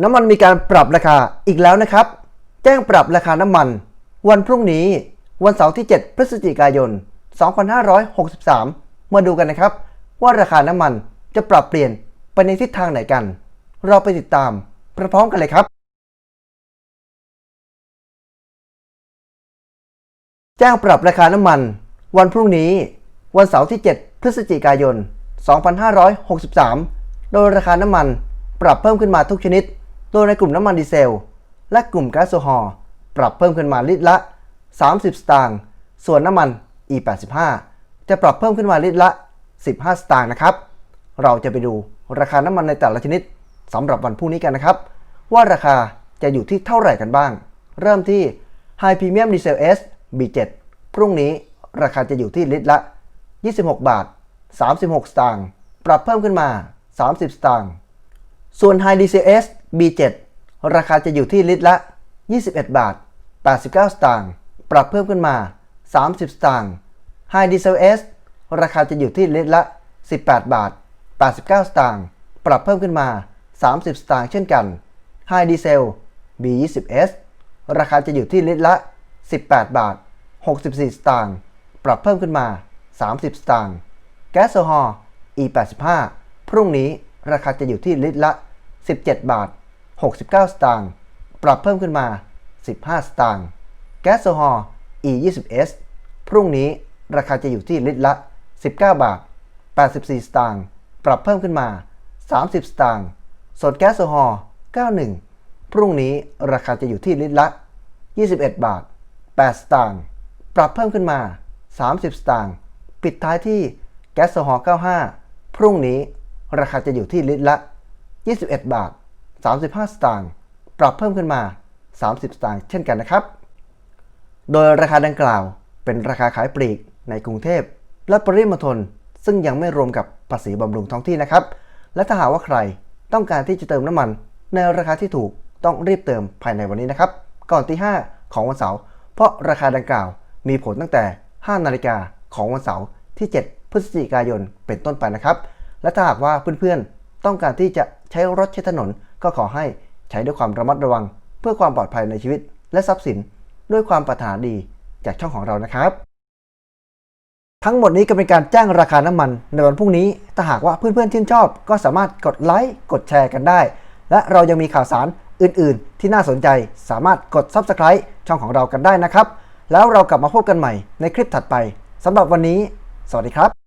น้ำมันมีการปรับราคาอีกแล้วนะครับ แจ้งปรับราคาน้ำมัน วันพรุ่งนี้วันเสาร์ที่ 7 พฤศจิกายน 2563 มาดูกันนะครับ ว่าราคาน้ำมันจะปรับเปลี่ยนไปในทิศทางไหนกัน เราไปติดตามพร้อมกันเลยครับ แจ้งปรับราคาน้ำมัน วันพรุ่งนี้ วันเสาร์ที่ 7 พฤศจิกายน 2563 โดยราคาน้ำมันปรับเพิ่มขึ้นมาทุกชนิด โดยในกลุ่มน้ำมันดีเซล และกลุ่มแก๊สโซฮอล์ปรับเพิ่มขึ้นมาลิตรละ 30 สตางค์ ส่วนน้ำมัน E85 จะปรับเพิ่มขึ้นมาลิตรละ 15 สตางค์นะครับ เราจะไปดูราคาน้ำมันในแต่ละชนิดสำหรับวันพรุ่งนี้กันนะครับ ว่าราคาจะอยู่ที่เท่าไหร่กันบ้าง เริ่มที่ High Premium Diesel S B7 พรุ่งนี้ราคาจะอยู่ที่ลิตรละ 26 บาท 36 สตางค์ ปรับเพิ่มขึ้นมา 30 สตางค์ ส่วน High Diesel S B7 ราคาจะอยู่ที่ลิตรละ 21 บาท 89 สตางค์ ปรับเพิ่มขึ้นมา 30 สตางค์ High Diesel S ราคาจะอยู่ที่ลิตรละ 18 บาท 89 สตางค์ ปรับเพิ่มขึ้นมา 30 สตางค์เช่นกัน High Diesel B20S ราคาจะอยู่ที่ลิตรละ 18 บาท 64 สตางค์ ปรับเพิ่มขึ้นมา 30 สตางค์ แก๊สโซฮอล์ E85 พรุ่งนี้ราคาจะอยู่ที่ลิตรละ 17 บาท 69 สตางค์ ปรับเพิ่มขึ้นมา 15 สตางค์ แก๊สโซฮอล์ E20S พรุ่งนี้ราคาจะอยู่ที่ลิตรละ 19 บาท 84 สตางค์ ปรับเพิ่มขึ้นมา 30 สตางค์ส่วนแก๊สโซฮอล์ 91 พรุ่งนี้ราคาจะอยู่ที่ลิตรละ 21 บาท 8 สตางค์ ปรับเพิ่มขึ้นมา 30 สตางค์ ปิดท้ายที่แก๊สโซฮอล์ 95 พรุ่งนี้ราคาจะอยู่ที่ลิตรละ 21 บาท 35 สตางค์ ปรับเพิ่มขึ้นมา 30 สตางค์เช่นกันนะครับ โดยราคาดังกล่าวเป็นราคาขายปลีกในกรุงเทพ และปริมณฑลซึ่งยังไม่รวมกับภาษีบำรุงท้องที่นะครับ และถ้าหากว่าใครต้องการที่จะเติมน้ำมัน ในราคาที่ถูกต้องรีบเติมภายในวันนี้นะครับ ก่อนที่ 5 ของวันเสาร์ เพราะราคาดังกล่าวมีผลตั้งแต่ 5 นาฬิกาของวันเสาร์ที่ 7 พฤศจิกายนเป็นต้นไปนะครับ และถ้าหากว่าเพื่อนๆต้องการที่จะ ใช้รถใช้ถนน ก็ขอให้ใช้ด้วยความระมัดระวัง เพื่อความปลอดภัยในชีวิตและทรัพย์สิน ด้วยความปรารถนาดีจากช่องของเรานะครับ ทั้งหมดนี้ก็เป็นการแจ้งราคาน้ำมัน ในวันพรุ่งนี้ถ้าหากว่าเพื่อนๆชื่นชอบ ก็สามารถกดไลค์กดแชร์กันได้ และเรายังมีข่าวสารอื่น ๆ ที่น่าสนใจสามารถกด Subscribe ช่องของเรากันได้นะครับ แล้วเรากลับมาพบกันใหม่ในคลิปถัดไปสำหรับวันนี้ สวัสดีครับ